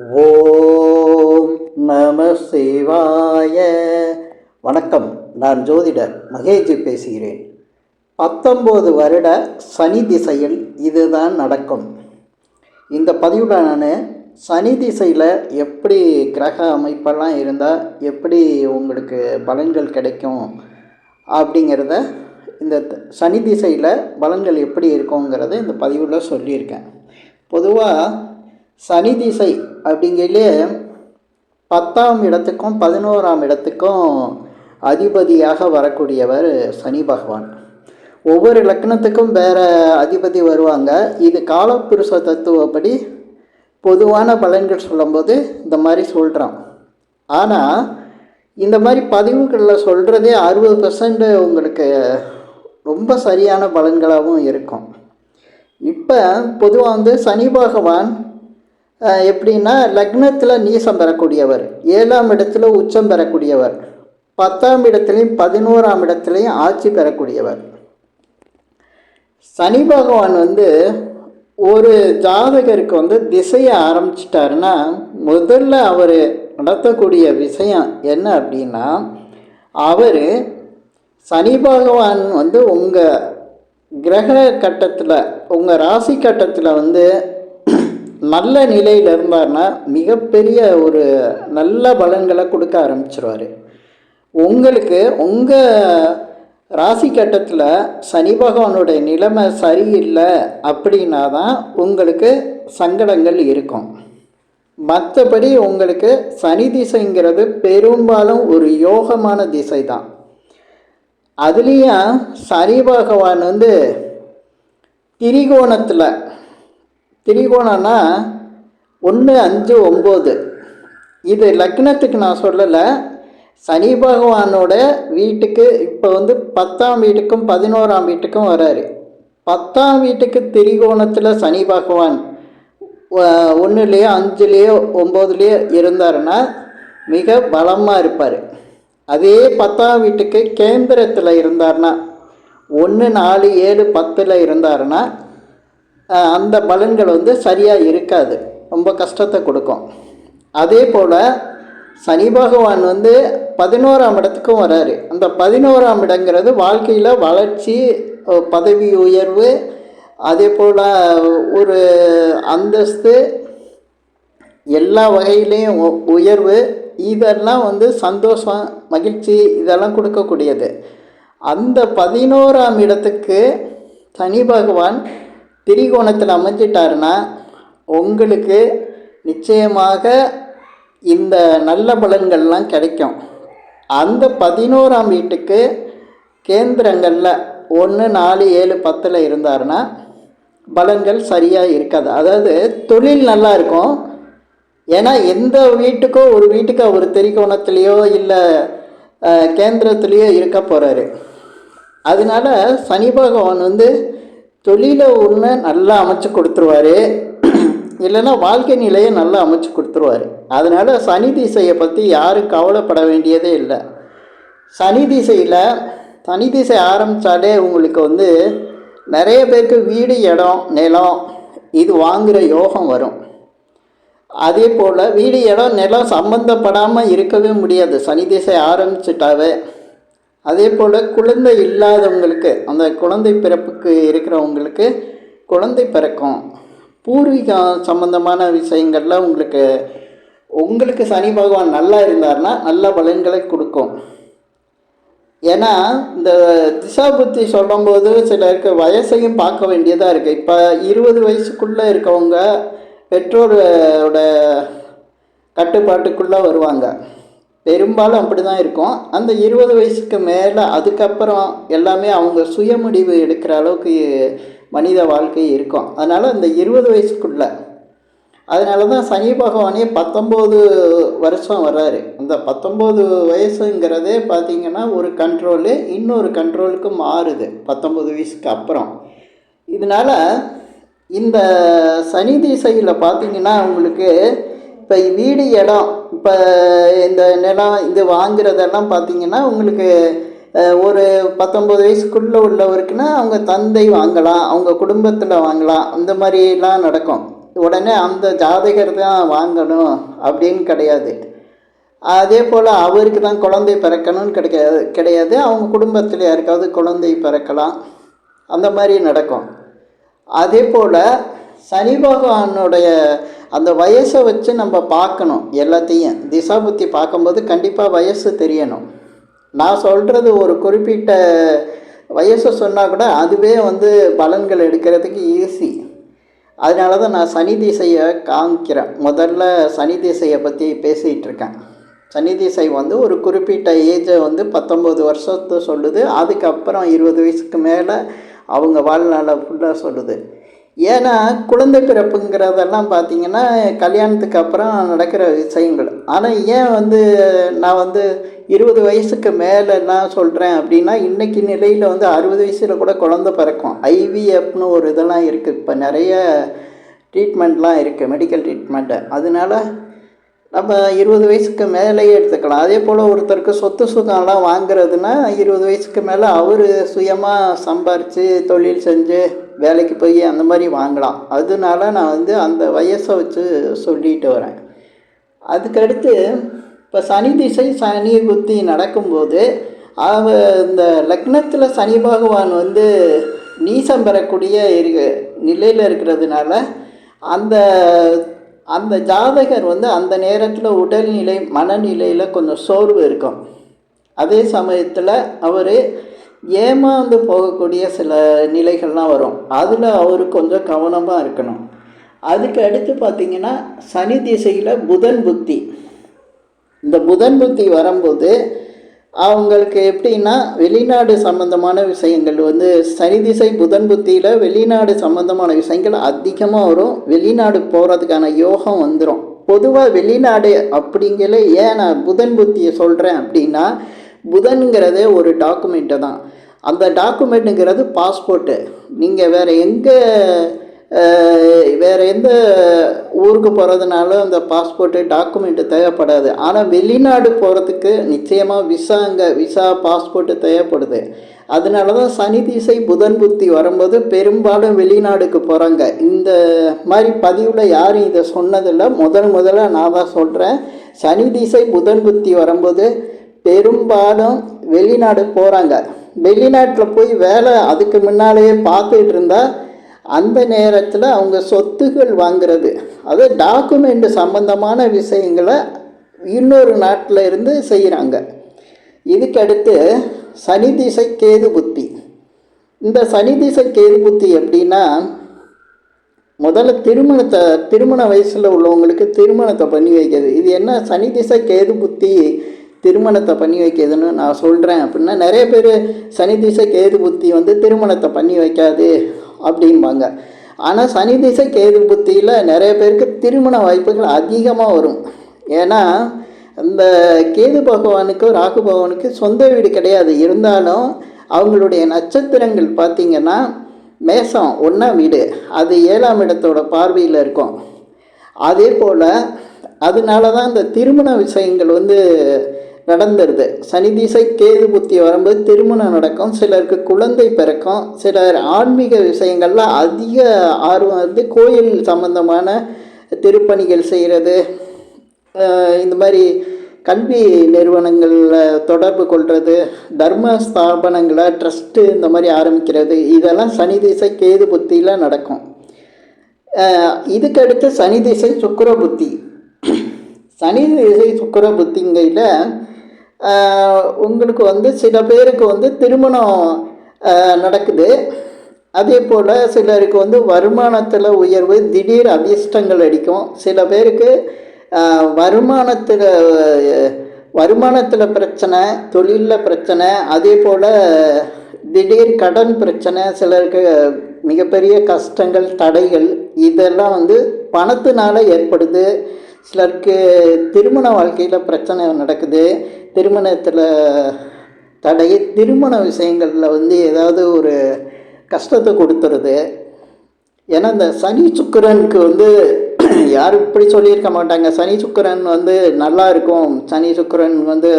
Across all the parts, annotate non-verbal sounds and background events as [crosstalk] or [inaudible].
ஓம் நம சிவாய. வணக்கம். நான் ஜோதிடர் மகேஜி பேசுகிறேன். பத்தொம்போது வருட சனி திசையில் இதுதான் நடக்கும். இந்த பதிவில் நான் சனி திசையில் எப்படி கிரக அமைப்பெல்லாம் இருந்தால் எப்படி உங்களுக்கு பலன்கள் கிடைக்கும் அப்படிங்கிறத இந்த சனி திசையில் பலன்கள் எப்படி இருக்குங்கிறத இந்த பதிவில் சொல்லியிருக்கேன். பொதுவாக சனி திசை அப்படிங்கிறதுலே பத்தாம் இடத்துக்கும் பதினோராம் இடத்துக்கும் அதிபதியாக வரக்கூடியவர் சனி பகவான். ஒவ்வொரு லக்னத்துக்கும் வேறு அதிபதி வருவாங்க. இது காலப்புருஷ தத்துவப்படி பொதுவான பலன்கள் சொல்லும்போது இந்த மாதிரி சொல்கிறோம் ஆனால் இந்த மாதிரி பதிவுகளில் சொல்கிறதே அறுபது பர்சன்ட் உங்களுக்கு ரொம்ப சரியான பலன்களாகவும் இருக்கும். இப்போ பொதுவாக வந்து சனி பகவான் எப்படின்னா லக்னத்தில் நீசம் பெறக்கூடியவர் ஏழாம் இடத்துல உச்சம் பெறக்கூடியவர் பத்தாம் இடத்துலையும் பதினோராம் இடத்துலையும் ஆட்சி பெறக்கூடியவர். சனி பகவான் வந்து ஒரு ஜாதகருக்கு வந்து திசையை ஆரம்பிச்சிட்டாருன்னா முதல்ல அவர் நடத்தக்கூடிய விஷயம் என்ன அப்படின்னா அவர் சனி பகவான் வந்து உங்கள் கிரக கட்டத்தில் உங்கள் ராசி கட்டத்தில் வந்து நல்ல நிலையில் இருந்தார்னா மிகப்பெரிய ஒரு நல்ல பலன்களை கொடுக்க ஆரம்பிச்சிருவார். உங்களுக்கு உங்கள் ராசி கட்டத்தில் சனி பகவானுடைய நிலைமை சரியில்லை அப்படின்னா தான் உங்களுக்கு சங்கடங்கள் இருக்கும். மற்றபடி உங்களுக்கு சனி திசைங்கிறது பெரும்பாலும் ஒரு யோகமான திசை தான் அதுலேயும் சனி பகவான் வந்து திரிகோணத்தில் திரிகோணம்னா ஒன்று அஞ்சு ஒம்பது. இது லக்னத்துக்கு நான் சொல்லலை. சனி பகவானோட வீட்டுக்கு இப்போ வந்து பத்தாம் வீட்டுக்கும் பதினோராம் வீட்டுக்கும் வராரு. பத்தாம் வீட்டுக்கு திரிகோணத்தில் சனி பகவான் ஒன்றுலேயோ அஞ்சுலேயோ ஒம்போதுலேயோ இருந்தாருன்னா மிக பலமாக இருப்பார். அதே பத்தாம் வீட்டுக்கு கேந்திரத்தில் இருந்தார்னா ஒன்று நாலு ஏழு பத்தில் இருந்தாருன்னா அந்த பலன்கள் வந்து சரியாக இருக்காது. ரொம்ப கஷ்டத்தை கொடுக்கும். அதே போல் சனி பகவான் வந்து பதினோராம் இடத்துக்கும் வராரு. அந்த பதினோராம் இடங்கிறது வாழ்க்கையில் வளர்ச்சி பதவி உயர்வு அதே போல் ஒரு அந்தஸ்து எல்லா வகையிலையும் உ- உயர்வு இதெல்லாம் வந்து சந்தோஷம் மகிழ்ச்சி இதெல்லாம் கொடுக்கக்கூடியது. அந்த பதினோராம் இடத்துக்கு சனி பகவான் திரிகோணத்தில் அமைஞ்சிட்டாருன்னா உங்களுக்கு நிச்சயமாக இந்த நல்ல பலன்கள்லாம் கிடைக்கும். அந்த பதினோராம் வீட்டுக்கு கேந்திரங்களில் ஒன்று நாலு ஏழு பத்தில் இருந்தாருன்னா பலன்கள் சரியாக இருக்காது. அதாவது தொழில் நல்லா இருக்கும். ஏன்னா எந்த வீட்டுக்கோ ஒரு வீட்டுக்கு அவர் திரிகோணத்துலேயோ இல்லை கேந்திரத்துலேயோ இருக்க போகிறாரு அதனால சனி பகவான் வந்து தொழிலை ஒன்று நல்லா அமைச்சு கொடுத்துருவாரு. இல்லைன்னா வாழ்க்கை நிலையை நல்லா அமைச்சு கொடுத்துருவாரு. அதனால் சனி திசையை பற்றி யாரும் கவலைப்பட வேண்டியதே இல்லை. சனி திசையில் சனி திசை ஆரம்பித்தாலே உங்களுக்கு வந்து நிறைய பேருக்கு வீடு இடம் நிலம் இது வாங்குகிற யோகம் வரும். அதே போல் வீடு இடம் நிலம் சம்மந்தப்படாமல் இருக்கவே முடியாது. சனி திசை ஆரம்பிச்சிட்டாவே அதே போல் குழந்தை இல்லாதவங்களுக்கு அந்த குழந்தை பிறப்புக்கு இருக்கிறவங்களுக்கு குழந்தை பிறக்கும். பூர்வீகம் சம்பந்தமான விஷயங்கள்ல உங்களுக்கு உங்களுக்கு சனி பகவான் நல்லா இருந்தார்னா நல்ல பலன்களை கொடுக்கும். ஏன்னா இந்த திசா புத்தி சொல்லும்போது சிலருக்கு வயசையும் பார்க்க வேண்டியதாக இருக்குது இப்போ இருபது வயசுக்குள்ளே இருக்கவங்க பெற்றோரோட கட்டுப்பாட்டுக்குள்ளே வருவாங்க. பெரும்பாலும் அப்படி தான் இருக்கும். அந்த இருபது வயசுக்கு மேலே அதுக்கப்புறம் எல்லாமே அவங்க சுய முடிவு எடுக்கிற அளவுக்கு மனித வாழ்க்கை இருக்கும். அதனால் அந்த இருபது வயசுக்குள்ளே அதனால தான் சனி பகவானே பத்தொம்போது வருஷம் வர்றாரு. அந்த பத்தொம்போது வயசுங்கிறதே பார்த்திங்கன்னா ஒரு கண்ட்ரோலு இன்னொரு கண்ட்ரோலுக்கு மாறுது பத்தொம்போது வயசுக்கு அப்புறம். இதனால் இந்த சனி திசையில் பார்த்திங்கன்னா உங்களுக்கு இப்போ வீடு இடம் இப்போ இந்த நிலம் இது வாங்குறதெல்லாம் பார்த்தீங்கன்னா உங்களுக்கு ஒரு பத்தொம்பது வயசுக்குள்ளே உள்ளவருக்குன்னா அவங்க தந்தை வாங்கலாம் அவங்க குடும்பத்தில் வாங்கலாம் அந்த மாதிரிலாம் நடக்கும். உடனே அந்த ஜாதகர் தான் வாங்கணும் அப்படின்னு கிடையாது. அதே போல் அவருக்கு தான் குழந்தை பிறக்கணும்னு கிடைக்காது கிடையாது. அவங்க குடும்பத்தில் யாருக்காவது குழந்தை பிறக்கலாம் அந்த மாதிரி நடக்கும். அதே போல் சனி பகவானுடைய அந்த வயசை வச்சு நம்ம பார்க்கணும் எல்லாத்தையும். திசா புத்தி பார்க்கும்போது கண்டிப்பாக வயசு தெரியணும். நான் சொல்கிறது ஒரு குறிப்பிட்ட வயசை சொன்னால் கூட அதுவே வந்து பலன்கள் எடுக்கிறதுக்கு ஈஸி அதனால தான் நான் சனி திசையை காமிக்கிறேன். முதல்ல சனி திசையை பற்றி பேசிகிட்டு இருக்கேன். சனி திசை வந்து ஒரு குறிப்பிட்ட ஏஜை வந்து பத்தொம்போது வருஷத்தை சொல்லுது. அதுக்கப்புறம் இருபது வயசுக்கு மேலே அவங்க வாழ்நாளை ஃபுல்லாக சொல்லுது. ஏன்னா குழந்தை பிறப்புங்கிறதெல்லாம் பார்த்தீங்கன்னா கல்யாணத்துக்கு அப்புறம் நடக்கிற விஷயங்கள். ஆனால் ஏன் வந்து நான் வந்து இருபது வயசுக்கு மேலெல்லாம் சொல்கிறேன் அப்படின்னா இன்றைக்கி நிலையில் வந்து அறுபது வயசில் கூட குழந்தை பிறக்கும். ஐவிஎஃப்னு ஒரு இதெல்லாம் இருக்குது இப்போ நிறைய ட்ரீட்மெண்ட்லாம் இருக்குது மெடிக்கல் ட்ரீட்மெண்ட்டு அதனால நம்ம இருபது வயசுக்கு மேலேயே எடுத்துக்கலாம். அதே போல் ஒருத்தருக்கு சொத்து சுகம்லாம் வாங்குறதுன்னா இருபது வயசுக்கு மேலே அவர் சுயமாக சம்பாரித்து தொழில் செஞ்சு வேலைக்கு போய் அந்த மாதிரி வாங்கலாம். அதனால நான் வந்து அந்த வயசை வச்சு சொல்லிட்டு வரேன். அதுக்கடுத்து இப்போ சனி திசை சனி புத்தி நடக்கும்போது அவ இந்த லக்னத்தில் சனி பகவான் வந்து நீசம் பெறக்கூடிய இரு நிலையில் இருக்கிறதுனால அந்த அந்த ஜாதகர் வந்து அந்த நேரத்தில் உடல்நிலை மனநிலையில் கொஞ்சம் சோர்வு இருக்கும். அதே சமயத்தில் அவர் ஏமாந்து போகக்கூடிய சில நிலைகள்லாம் வரும். அதில் அவர் கொஞ்சம் கவனமாக இருக்கணும். அதுக்கு அடுத்து பார்த்திங்கன்னா சனி திசையில் புதன் புத்தி. இந்த புதன் புத்தி வரும்போது அவங்களுக்கு எப்படின்னா வெளிநாடு சம்மந்தமான விஷயங்கள் வந்து சனி திசை புதன் புத்தியில் வெளிநாடு சம்மந்தமான விஷயங்கள் அதிகமாக வரும். வெளிநாடு போகிறதுக்கான யோகம் வந்துடும் பொதுவாக வெளிநாடு அப்படிங்கிற ஏன் நான் புதன் புத்தியை சொல்கிறேன் அப்படின்னா புதன்கிறதே ஒரு டாக்குமெண்ட்டு தான். அந்த டாக்குமெண்ட்டுங்கிறது பாஸ்போர்ட்டு நீங்கள் வேறு எங்கே வேறு எந்த ஊருக்கு போகிறதுனாலும் அந்த பாஸ்போர்ட்டு டாக்குமெண்ட்டு தேவைப்படாது. ஆனால் வெளிநாடு போகிறதுக்கு நிச்சயமாக விசா அங்கே விசா பாஸ்போர்ட்டு தேவைப்படுது. அதனால தான் சனி திசை புதன் புத்தி வரும்போது பெரும்பாலும் வெளிநாடுக்கு போகிறாங்க இந்த மாதிரி பதிவில் யாரும் இதை சொன்னதில்லை. முதல் முதல்ல நான் தான் சொல்கிறேன் சனி திசை புதன் புத்தி வரும்போது பெரும்பாலும் வெளிநாடு போகிறாங்க வெளிநாட்டில் போய் வேலை அதுக்கு முன்னாலேயே பார்த்துட்டு இருந்தால் அந்த நேரத்தில் அவங்க சொத்துகள் வாங்கிறது. அது டாக்குமெண்ட் சம்பந்தமான விஷயங்களை இன்னொரு நாட்டில் இருந்து செய்கிறாங்க இதுக்கடுத்து சனி திசை கேது புத்தி. இந்த சனி திசை கேது புத்தி எப்படின்னா முதல்ல திருமணத்தை திருமண வயசில் உள்ளவங்களுக்கு திருமணத்தை பண்ணி வைக்கிறது. இது என்ன? சனி திசை கேது புத்தி திருமணத்தை பண்ணி வைக்கிறதுன்னு நான் சொல்கிறேன் அப்படின்னா நிறைய பேர் சனி திசை கேது புத்தி வந்து திருமணத்தை பண்ணி வைக்காது. அப்படிம்பாங்க. ஆனால் சனி திசை கேது புத்தியில் நிறைய பேருக்கு திருமண வாய்ப்புகள் அதிகமாக வரும். ஏன்னா இந்த கேது பகவானுக்கும் ராகு பகவானுக்கு சொந்த வீடு கிடையாது. இருந்தாலும் அவங்களுடைய நட்சத்திரங்கள் பார்த்திங்கன்னா மேசம் ஒன்றா வீடு. அது ஏழாம் இடத்தோட பார்வையில் இருக்கும். அதே போல் அதனால தான் இந்த திருமண விஷயங்கள் வந்து நடந்துருது சனி திசை கேது புத்தி வரும்போது திருமணம் நடக்கும். சிலருக்கு குழந்தை பிறக்கும். சிலர் ஆன்மீக விஷயங்கள்ல அதிக ஆர்வம் வந்து கோயில் சம்பந்தமான திருப்பணிகள் செய்கிறது இந்த மாதிரி கல்வி நிறுவனங்களில் தொடர்பு கொள்வது தர்ம ஸ்தாபனங்களை ட்ரஸ்ட்டு இந்த மாதிரி ஆரம்பிக்கிறது. இதெல்லாம் சனி திசை கேது புத்தியில் நடக்கும். இதுக்கடுத்து சனி திசை சுக்கர புத்தி. சனி திசை சுக்கர புத்திங்கையில் உங்களுக்கு வந்து சில பேருக்கு வந்து திருமணம் நடக்குது. அதே போல் சிலருக்கு வந்து வருமானத்தில் உயர்வு திடீர் அதிர்ஷ்டங்கள் அடிக்கும். சில பேருக்கு வருமானத்தில் வருமானத்தில் பிரச்சனை தொழிலில் பிரச்சனை அதே போல் திடீர் கடன் பிரச்சனை சிலருக்கு மிகப்பெரிய கஷ்டங்கள் தடைகள் இதெல்லாம் வந்து பணத்தினால ஏற்படுது. சிலருக்கு திருமண வாழ்க்கையில் பிரச்சனை நடக்குது. திருமணத்தில் தடை திருமண விஷயங்களில் வந்து ஏதாவது ஒரு கஷ்டத்தை கொடுத்துருது. ஏன்னா இந்த சனி சுக்கரனுக்கு வந்து [clears throat] யாரும் இப்படி சொல்லியிருக்க மாட்டாங்க. சனி சுக்கரன் வந்து நல்லா இருக்கும். சனி சுக்கரன் வந்து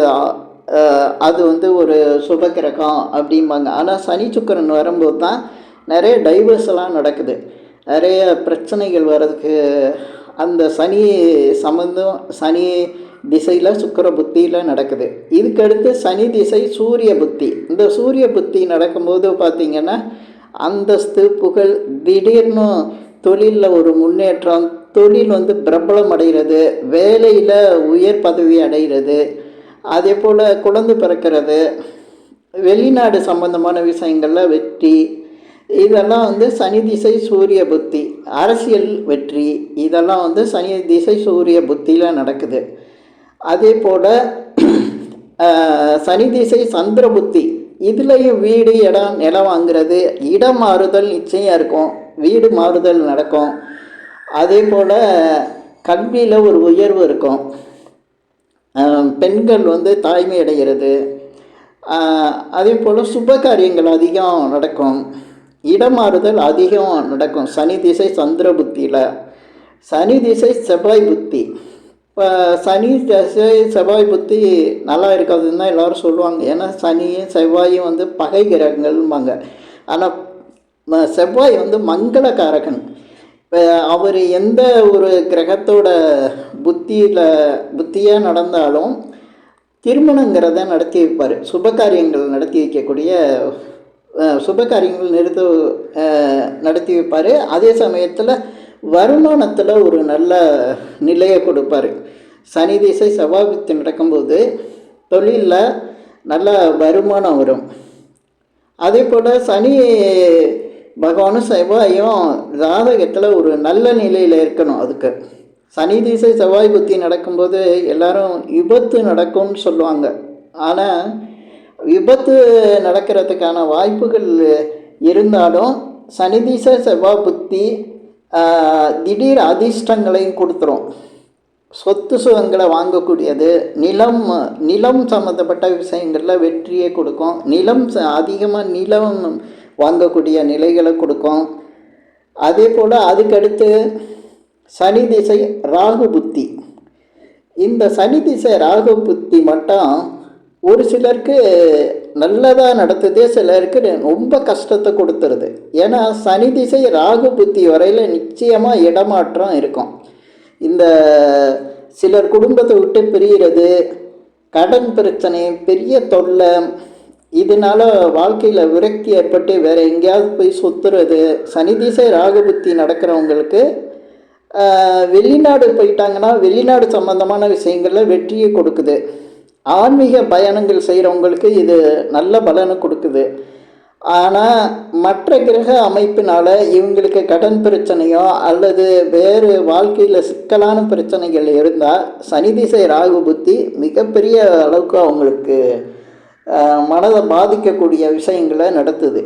அது வந்து ஒரு சுபகிரகம் அப்படிம்பாங்க. ஆனால் சனி சுக்கரன் வரும்போது தான் நிறைய டைவர்ஸ் எல்லாம் நடக்குது. நிறைய பிரச்சனைகள் வர்றதுக்கு அந்த சனி சம்மந்தம் சனி திசையில் சுக்கிர புத்தியில் நடக்குது. இதுக்கடுத்து சனி திசை சூரிய புத்தி. இந்த சூரிய புத்தி நடக்கும்போது பார்த்திங்கன்னா அந்தஸ்து புகழ் திடீர்னு தொழிலில் ஒரு முன்னேற்றம் தொழில் வந்து பிரபலம் அடைகிறது வேலையில் உயர் பதவி அடைகிறது அதே போல் குழந்தை பிறக்கிறது வெளிநாடு சம்பந்தமான விஷயங்களில் வெற்றி இதெல்லாம் வந்து சனி திசை சூரிய புத்தி. அரசியல் வெற்றி இதெல்லாம் வந்து சனி திசை சூரிய புத்தியில் நடக்குது. அதே போல் சனி திசை சந்திர புத்தி இதுலேயும் வீடு இடம் நிலம் வாங்குறது இடம் மாறுதல் நிச்சயம் இருக்கும் வீடு மாறுதல் நடக்கும். அதே போல் கல்வியில் ஒரு உயர்வு இருக்கும். பெண்கள் வந்து தாய்மை அடைகிறது. அதே போல் சுப காரியங்கள் அதிகம் நடக்கும். இடமாறுதல் அதிகம் நடக்கும். சனி திசை சந்திர புத்தியில். சனி திசை செவ்வாய் புத்தி. இப்போ சனி திசை செவ்வாய் புத்தி நல்லா இருக்காதுன்னு தான் எல்லோரும் சொல்லுவாங்க. ஏன்னா சனியும் செவ்வாயும் வந்து பகை கிரகங்கள்பாங்க ஆனால் செவ்வாய் வந்து மங்களகாரகன். இப்போ அவர் எந்த ஒரு கிரகத்தோட புத்தியில் புத்தியாக நடந்தாலும் திருமணங்கிறத நடத்தி வைப்பார். சுபகாரியங்கள் நடத்தி வைக்கக்கூடிய சுபகாரியங்கள் நிறுத்த நடத்தி வைப்பார். அதே சமயத்தில் வருமானத்தில் ஒரு நல்ல நிலையை கொடுப்பார். சனி திசை சபாபித்து நடக்கும்போது தொழிலில் நல்ல வருமானம் வரும். அதே போல் சனி பகவானும் செவ்வாயும் ஜாதகத்தில் ஒரு நல்ல நிலையில் இருக்கணும் அதுக்கு. சனி திசை செவ்வாய் புத்தி நடக்கும்போது எல்லாரும் விபத்து நடக்கும்னு சொல்லுவாங்க. ஆனால் விபத்து நடக்கிறதுக்கான வாய்ப்புகள் இருந்தாலும் சனி திசை செவ்வாய் புத்தி திடீர் அதிர்ஷ்டங்களையும் கொடுத்துரும். சொத்து சுகங்களை வாங்கக்கூடியது நிலம் நிலம் சம்மந்தப்பட்ட விஷயங்களில் வெற்றியை கொடுக்கும். நிலம் அதிகமாக நிலம் வாங்கக்கூடிய நிலைகளை கொடுக்கும். அதே போல் அதுக்கடுத்து சனி திசை ராகு புத்தி. இந்த சனி திசை ராகு புத்தி மட்டும் ஒரு சிலருக்கு நல்லதாக நடத்துது சிலருக்கு ரொம்ப கஷ்டத்தை கொடுத்துருது. ஏன்னா சனி திசை ராகு புத்தி வரையில் நிச்சயமாக இடமாற்றம் இருக்கும். இந்த சிலர் குடும்பத்தை விட்டு பிரிகிறது கடன் பிரச்சனை பெரிய தொல்லை இதனால வாழ்க்கையில் விரக்தி ஏற்பட்டு வேறு எங்கேயாவது போய் சுற்றுறது சனி திசை ராகு புத்தி நடக்கிறவங்களுக்கு வெளிநாடு போயிட்டாங்கன்னா வெளிநாடு சம்மந்தமான விஷயங்களில் வெற்றியை கொடுக்குது. ஆன்மீக பயணங்கள் செய்கிறவங்களுக்கு இது நல்ல பலனை கொடுக்குது. ஆனால் மற்ற கிரக அமைப்பினால் இவங்களுக்கு கடன் பிரச்சனையோ அல்லது வேறு வாழ்க்கையில் சிக்கலான பிரச்சனைகள் இருந்தால் சனி திசை ராகு புத்தி மிகப்பெரிய அளவுக்கு அவங்களுக்கு மனதை பாதிக்கக்கூடிய விஷயங்களை நடத்துது.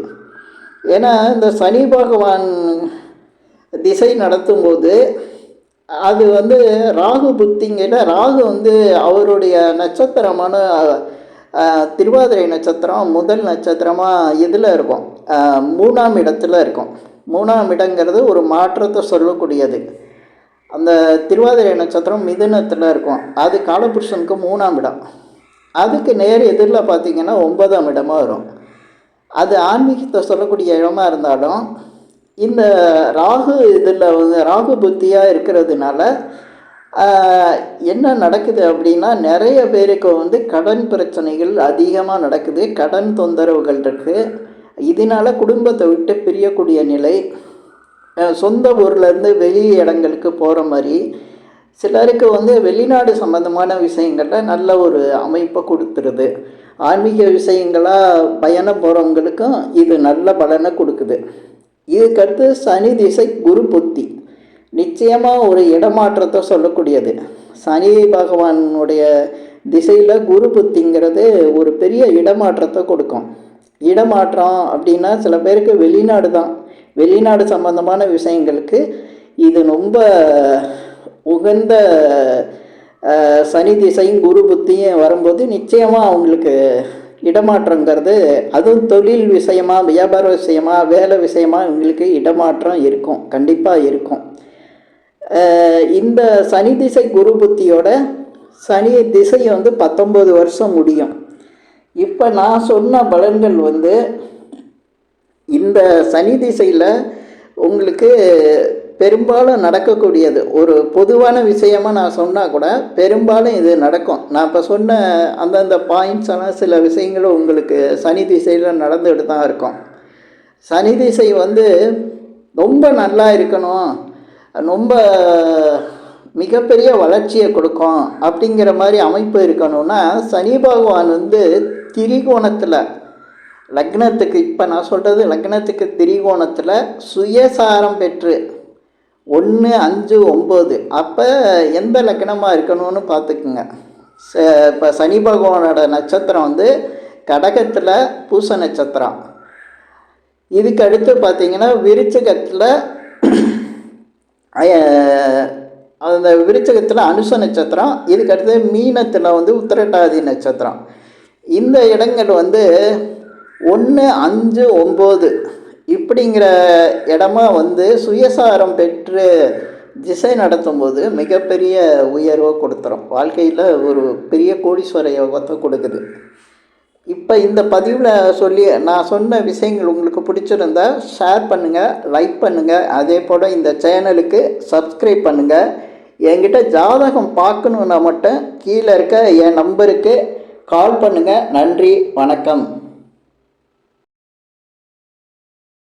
ஏன்னா இந்த சனி பகவான் திசை நடத்தும்போது அது வந்து ராகு புத்திங்கிற ராகு வந்து அவருடைய நட்சத்திரமான திருவாதிரை நட்சத்திரம் முதல் நட்சத்திரமாக இதில் இருக்கும்? மூணாம் இடத்துல இருக்கும். மூணாம் இடங்கிறது ஒரு மாற்றத்தை சொல்லக்கூடியது. அந்த திருவாதிரை நட்சத்திரம் மிதுனத்தில் இருக்கும். அது காலபுருஷனுக்கு மூணாம் இடம். அதுக்கு நேர் எதிரில் பார்த்திங்கன்னா ஒன்பதாம் இடமாக வரும். அது ஆன்மீகத்தை சொல்லக்கூடிய இடமா இருந்தாலும் இந்த ராகு இதில் வந்து ராகு புத்தியாக இருக்கிறதுனால என்ன நடக்குது அப்படின்னா நிறைய பேருக்கு வந்து கடன் பிரச்சனைகள் அதிகமாக நடக்குது கடன் தொந்தரவுகள் இருக்குது இதனால குடும்பத்தை விட்டு பிரியக்கூடிய நிலை சொந்த ஊர்லேருந்து வெளி இடங்களுக்கு போகிற மாதிரி சிலருக்கு வந்து வெளிநாடு சம்மந்தமான விஷயங்களில் நல்ல ஒரு அமைப்பை கொடுத்துருது. ஆன்மீக விஷயங்களாக பயணம் போகிறவங்களுக்கும் இது நல்ல பலனை கொடுக்குது. இதுக்கடுத்து சனி திசை குரு புத்தி. நிச்சயமாக ஒரு இடமாற்றத்தை சொல்லக்கூடியது. சனி பகவானுடைய திசையில் குரு புத்திங்கிறது ஒரு பெரிய இடமாற்றத்தை கொடுக்கும். இடமாற்றம் அப்படின்னா சில பேருக்கு வெளிநாடு தான். வெளிநாடு சம்பந்தமான விஷயங்களுக்கு இது ரொம்ப உகந்த சனி திசையும் குரு புத்தியும் வரும்போது நிச்சயமாக அவங்களுக்கு இடமாற்றங்கிறது அதுவும் தொழில் விஷயமா வியாபார விஷயமா வேலை விஷயமா இவங்களுக்கு இடமாற்றம் இருக்கும் கண்டிப்பாக இருக்கும். இந்த சனி திசை குரு புத்தியோட சனி திசை வந்து பத்தொம்பது வருஷம் முடியும். இப்போ நான் சொன்ன பலன்கள் வந்து இந்த சனி திசையில் உங்களுக்கு பெரும்பாலும் நடக்கக்கூடியது. ஒரு பொதுவான விஷயமாக நான் சொன்னால் கூட பெரும்பாலும் இது நடக்கும். நான் இப்போ சொன்ன அந்தந்த பாயிண்ட்ஸ் எல்லாம் சில விஷயங்களும் உங்களுக்கு சனி திசையில் நடந்துகிட்டு தான் இருக்கும். சனி திசை வந்து ரொம்ப நல்லா இருக்கணும். ரொம்ப மிகப்பெரிய வளர்ச்சியை கொடுக்கும் அப்படிங்கிற மாதிரி அமைப்பு இருக்கணும்னா சனி பகவான் வந்து திரிகோணத்தில் லக்னத்துக்கு இப்போ நான் சொல்கிறது லக்னத்துக்கு திரிகோணத்தில் சுயசாரம் பெற்று ஒன்று அஞ்சு ஒம்பது. அப்போ எந்த லக்கணமாக இருக்கணும்னு பார்த்துக்குங்க. இப்போ சனி பகவானோட நட்சத்திரம் வந்து கடகத்தில் பூச நட்சத்திரம். இதுக்கு அடுத்து பார்த்தீங்கன்னா விருச்சகத்தில் அந்த விருச்சகத்தில் அனுச நட்சத்திரம். இதுக்கு அடுத்து மீனத்தில் வந்து உத்திரட்டாதி நட்சத்திரம். இந்த இடங்கள் வந்து ஒன்று அஞ்சு ஒம்பது. இப்படிங்கிற இடமா வந்து சுயசாரம் பெற்று திசை நடத்தும்போது மிகப்பெரிய உயர்வை கொடுத்துரும். வாழ்க்கையில் ஒரு பெரிய கோடீஸ்வர யோகத்தை கொடுக்குது. இப்போ இந்த பதிவில் சொல்லி நான் சொன்ன விஷயங்கள் உங்களுக்கு பிடிச்சிருந்தா ஷேர் பண்ணுங்கள் லைக் பண்ணுங்கள் அதே போல் இந்த சேனலுக்கு சப்ஸ்கிரைப் பண்ணுங்கள் என்கிட்ட ஜாதகம் பார்க்கணுன்னா மட்டும் கீழே இருக்க என் நம்பருக்கு கால் பண்ணுங்கள் நன்றி வணக்கம்.